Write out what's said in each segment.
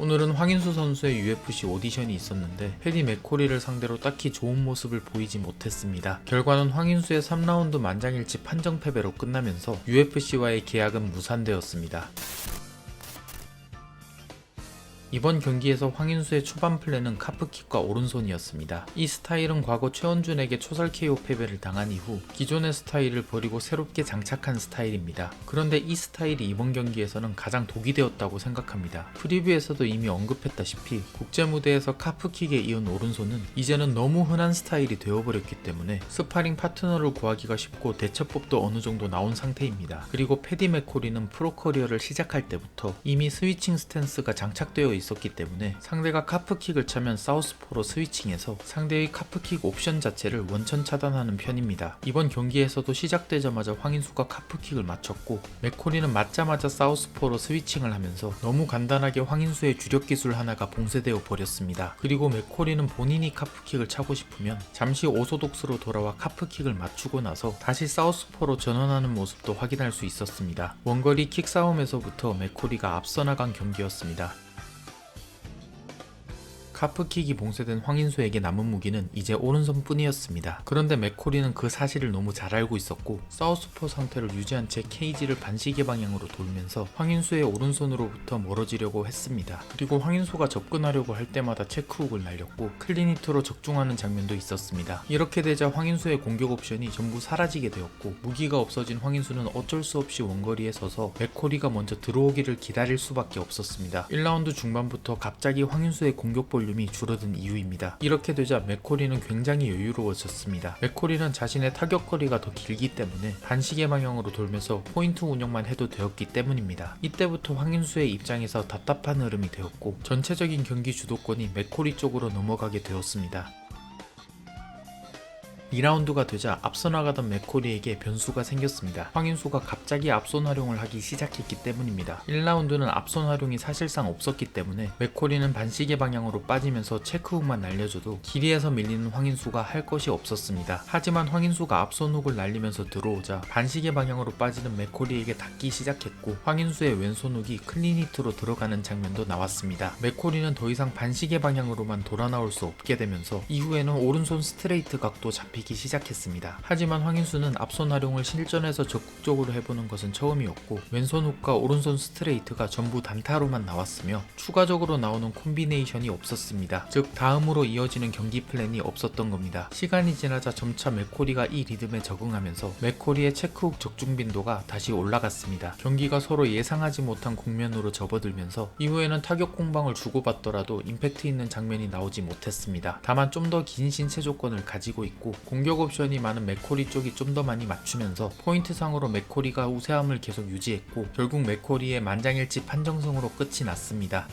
오늘은 황인수 선수의 UFC 오디션이 있었는데 패디 맥코리를 상대로 딱히 좋은 모습을 보이지 못했습니다. 결과는 황인수의 3라운드 만장일치 판정 패배로 끝나면서 UFC와의 계약은 무산되었습니다. 이번 경기에서 황인수의 초반 플랜은 카프킥과 오른손이었습니다. 이 스타일은 과거 최원준에게 초설 KO 패배를 당한 이후 기존의 스타일을 버리고 새롭게 장착한 스타일입니다. 그런데 이 스타일이 이번 경기에서는 가장 독이 되었다고 생각합니다. 프리뷰에서도 이미 언급했다시피 국제 무대에서 카프킥에 이은 오른손은 이제는 너무 흔한 스타일이 되어버렸기 때문에 스파링 파트너를 구하기가 쉽고 대처법도 어느 정도 나온 상태입니다. 그리고 패디 맥코리는 프로 커리어를 시작할 때부터 이미 스위칭 스탠스가 장착되어 있 었기 때문에 상대가 카프킥을 차면 사우스포로 스위칭해서 상대의 카프킥 옵션 자체를 원천 차단하는 편입니다. 이번 경기에서도 시작되자마자 황인수가 카프킥을 맞췄고 맥코리는 맞자마자 사우스포로 스위칭을 하면서 너무 간단하게 황인수의 주력 기술 하나가 봉쇄되어 버렸습니다. 그리고 맥코리는 본인이 카프킥을 차고 싶으면 잠시 오소독스로 돌아와 카프킥을 맞추고 나서 다시 사우스포로 전환하는 모습도 확인할 수 있었습니다. 원거리 킥 싸움에서부터 맥코리가 앞서 나간 경기였습니다. 카프킥이 봉쇄된 황인수에게 남은 무기는 이제 오른손뿐이었습니다. 그런데 맥코리는 그 사실을 너무 잘 알고 있었고 사우스포 상태를 유지한 채 케이지를 반시계 방향으로 돌면서 황인수의 오른손으로부터 멀어지려고 했습니다. 그리고 황인수가 접근하려고 할 때마다 체크훅을 날렸고 클리니트로 적중하는 장면도 있었습니다. 이렇게 되자 황인수의 공격 옵션이 전부 사라지게 되었고 무기가 없어진 황인수는 어쩔 수 없이 원거리에 서서 맥코리가 먼저 들어오기를 기다릴 수밖에 없었습니다. 1라운드 중반부터 갑자기 황인수의 공격 볼 륨이 줄어든 이유입니다. 이렇게 되자 맥코리는 굉장히 여유로워졌습니다. 맥코리는 자신의 타격거리가 더 길기 때문에 반시계 방향으로 돌면서 포인트 운영만 해도 되었기 때문입니다. 이때부터 황인수의 입장에서 답답한 흐름이 되었고 전체적인 경기 주도권이 맥코리 쪽으로 넘어가게 되었습니다. 2라운드가 되자 앞서 나가던 맥코리에게 변수가 생겼습니다. 황인수가 갑자기 앞손 활용을 하기 시작했기 때문입니다. 1라운드는 앞손 활용이 사실상 없었기 때문에 맥코리는 반시계 방향으로 빠지면서 체크훅만 날려줘도 길이에서 밀리는 황인수가 할 것이 없었습니다. 하지만 황인수가 앞손 훅을 날리면서 들어오자 반시계 방향으로 빠지는 맥코리에게 닿기 시작했고 황인수의 왼손 훅이 클리니트로 들어가는 장면도 나왔습니다. 맥코리는 더 이상 반시계 방향으로만 돌아 나올 수 없게 되면서 이후에는 오른손 스트레이트 각도 잡히기 시작했습니다. 하지만 황인수는 앞손 활용을 실전에서 적극적으로 해보는 것은 처음이었고 왼손 훅과 오른손 스트레이트가 전부 단타로만 나왔으며 추가적으로 나오는 콤비네이션이 없었습니다. 즉 다음으로 이어지는 경기 플랜이 없었던 겁니다. 시간이 지나자 점차 맥코리가 이 리듬에 적응하면서 맥코리의 체크훅 적중 빈도가 다시 올라갔습니다. 경기가 서로 예상하지 못한 국면으로 접어들면서 이후에는 타격 공방을 주고받더라도 임팩트 있는 장면이 나오지 못했습니다. 다만 좀 더 긴 신체 조건을 가지고 있고 공격 옵션이 많은 맥코리 쪽이 좀 더 많이 맞추면서 포인트상으로 맥코리가 우세함을 계속 유지했고 결국 맥코리의 만장일치 판정승으로 끝이 났습니다.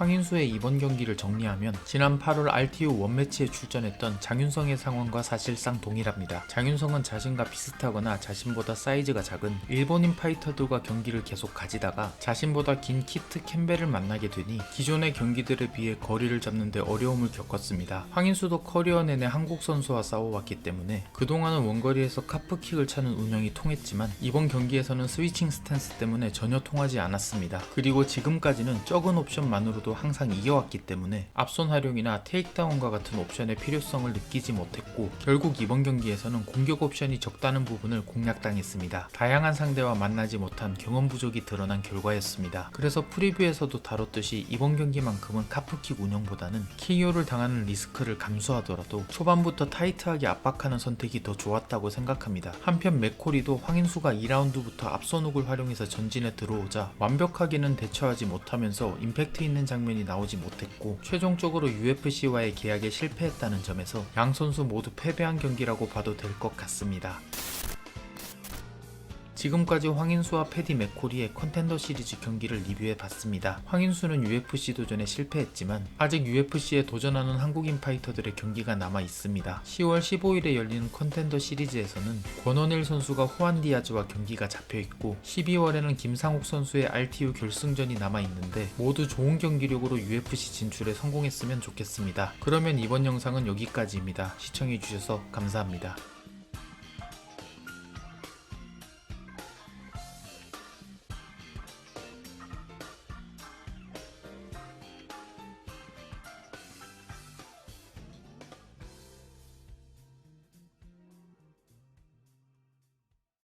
황인수의 이번 경기를 정리하면 지난 8월 RTU 원매치에 출전했던 장윤성의 상황과 사실상 동일합니다. 장윤성은 자신과 비슷하거나 자신보다 사이즈가 작은 일본인 파이터들과 경기를 계속 가지다가 자신보다 긴 키트 캠벨을 만나게 되니 기존의 경기들에 비해 거리를 잡는데 어려움을 겪었습니다. 황인수도 커리어 내내 한국 선수와 싸워왔기 때문에 그동안은 원거리에서 카프킥을 차는 운영이 통했지만 이번 경기에서는 스위칭 스탠스 때문에 전혀 통하지 않았습니다. 그리고 지금까지는 적은 옵션만으로도 항상 이겨왔기 때문에 앞손 활용이나 테이크다운과 같은 옵션의 필요성을 느끼지 못했고 결국 이번 경기에서는 공격 옵션이 적다는 부분을 공략당했습니다. 다양한 상대와 만나지 못한 경험 부족이 드러난 결과였습니다. 그래서 프리뷰에서도 다뤘듯이 이번 경기만큼은 카프킥 운영보다는 KO를 당하는 리스크를 감수하더라도 초반부터 타이트하게 압박하는 선택이 더 좋았다고 생각합니다. 한편 맥코리도 황인수가 2라운드부터 앞손 훅을 활용해서 전진에 들어오자 완벽하게는 대처하지 못하면서 임팩트 있는 장면이 나오지 못했고 최종적으로 UFC와의 계약에 실패했다는 점에서 양 선수 모두 패배한 경기라고 봐도 될 것 같습니다. 지금까지 황인수와 패디 맥코리의 컨텐더 시리즈 경기를 리뷰해 봤습니다. 황인수는 UFC 도전에 실패했지만 아직 UFC에 도전하는 한국인 파이터들의 경기가 남아 있습니다. 10월 15일에 열리는 컨텐더 시리즈에서는 권원일 선수가 호안 디아즈와 경기가 잡혀 있고 12월에는 김상욱 선수의 RTU 결승전이 남아 있는데 모두 좋은 경기력으로 UFC 진출에 성공했으면 좋겠습니다. 그러면 이번 영상은 여기까지입니다. 시청해 주셔서 감사합니다.